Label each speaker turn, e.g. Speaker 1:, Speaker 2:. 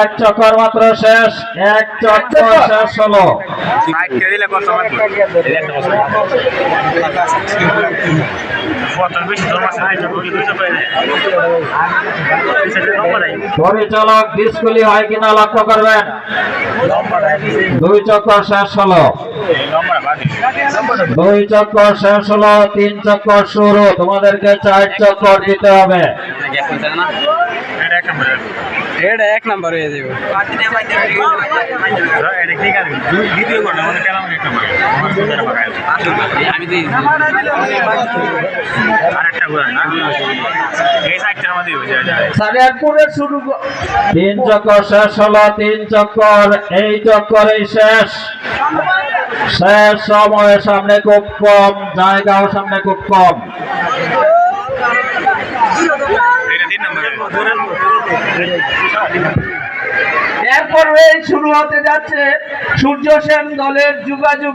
Speaker 1: এক চক্কর মাত্র শেষ এক চক্কর শেষ হলো। পরিচালক ডিসকুলি হয় কিনা লক্ষ্য করবেন। দুই চক্কর শেষ হলো। দুই চক্কর শেষ হলো তিন চক্কর শুরু। তোমাদেরকে চার চক্কর দিতে হবে।
Speaker 2: এটা এক নাম্বার হয়ে যাবে। আমি দিই
Speaker 1: তিন চক্কর শেষ হলো তিন চক্কর এই চক্করেই শেষ। শেষ সময়ের সামনে খুব কম জায়গাও সামনে খুব কম।
Speaker 3: এরপর শুরু হতে যাচ্ছে সূর্য সেন দলের যোগাযোগ